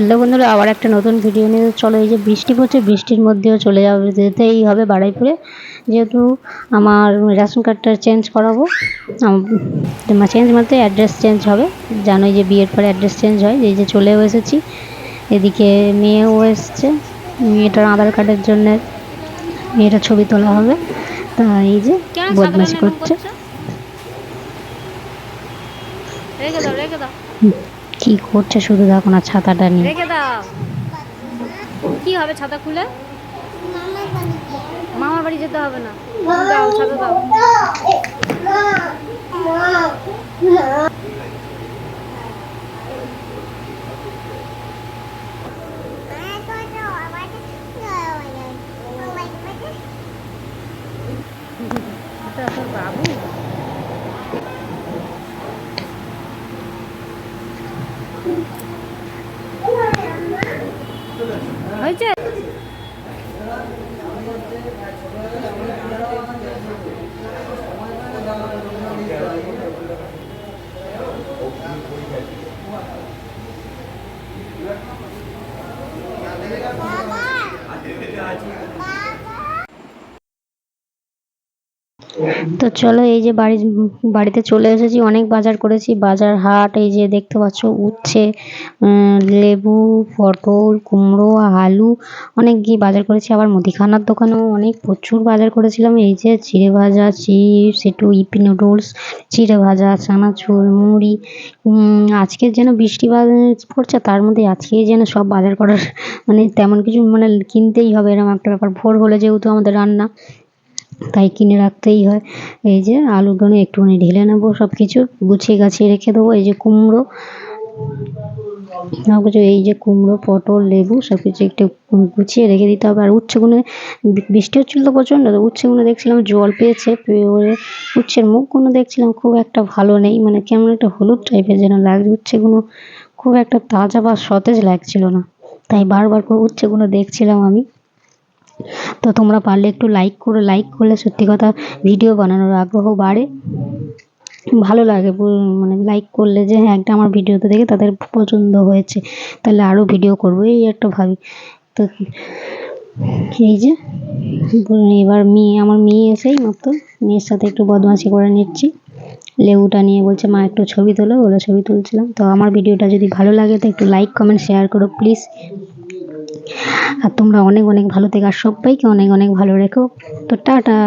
Hello বন্ধুরা আবার একটা নতুন ভিডিও নিয়ে চলো এই যে বৃষ্টি পড়ছে বৃষ্টির মধ্যেও চলে যাবে যেতেই হবে বাড়াইপুরে। যেহেতু আমার রেশন কার্ডটা চেঞ্জ করাবো চেঞ্জ বলতে অ্যাড্রেস চেঞ্জ হবে। জানোই যে বিয়ের পরে অ্যাড্রেস চেঞ্জ হয় এই যে চলেও এসেছি। এদিকে মেয়েও এসছে মেয়েটার আধার কার্ডের জন্য মেয়েটার ছবি তোলা হবে। তা এই যে বদমাশি করছে। করছ? রেখে দাও রেখে দাও। কি করছে শুধু দেখো না ছাতাটা নিয়ে। রেখে দাও। কি হবে ছাতা খুলে? মামার বাড়ি যেতে হবে না। দাও ছাতা দাও। এটা তোর বাবু হয়েছে তো চলো এই যে বাড়ি, বাড়িতে চলে এসেছি, অনেক বাজার করেছি। বাজার হাট, এই যে দেখতে পাচ্ছ, উচ্ছে লেবু, পটল, কুমড়ো, আলু, অনেক গিয়ে বাজার করেছি। আবার মুদিখানার দোকানেও অনেক প্রচুর বাজার করেছিলাম। এই যে চিড়ে ভাজা, চিপস, একটু ইপি নুডলস, চিড়ে ভাজা চানাচুর মুড়ি। আজকে যেন বৃষ্টি পড়ছে, তার মধ্যে আজকেই যেন সব বাজার করার মানে তেমন কিছু মানে কিনতেই হবে, এরকম একটা ব্যাপার। ভোর হলে যেহেতু আমাদের রান্না। তাই কিনে রাখতেই হয়। এই যে আলুগুলো একটুখানি ঢেলে নেব সব কিছু গুছিয়ে গাছিয়ে রেখে দেবো। এই যে কুমড়ো, সব কিছু, এই যে কুমড়ো, পটল, লেবু সব কিছু একটু গুছিয়ে রেখে দিতে হবে। আর উচ্ছেগুলো বি- বৃষ্টি হচ্ছিল তো প্রচণ্ড, তো উচ্ছেগুলো দেখছিলাম জল পেয়েছে, পেয়ে উচ্ছের মুখগুলো দেখছিলাম খুব একটা ভালো নেই মানে কেমন একটা হলুদ টাইপের যেন লাগছে উচ্ছেগুলো খুব একটা তাজা বা সতেজ লাগছিল না। তাই বারবার করে উচ্ছেগুলো দেখছিলাম আমি। তো তোমরা পারলে একটু লাইক করো লাইক করলে সত্যি কথা ভিডিও বানানোর আগ্রহ বাড়ে। ভালো লাগে মানে লাইক করলে যে হ্যাঁ একটা আমার ভিডিওতে দেখে তাদের পছন্দ হয়েছে, তাহলে আরও ভিডিও করব, এই একটা ভাবি। তো এই যে, এবার মেয়ে, আমার মেয়ে এসেই মাত্র, মেয়ের সাথে একটু বদমাশি করে নিচ্ছি। লেবুটা নিয়ে বলছে, মা, একটু ছবি তোলো, বলে ছবি তুলছিলাম। তো আমার ভিডিওটা যদি ভালো লাগে, তো একটু লাইক কমেন্ট শেয়ার করো প্লিজ আর তোমরা অনেক অনেক ভালো থেকে আর সবাইকে অনেক অনেক ভালো রেখো। তো টাটা।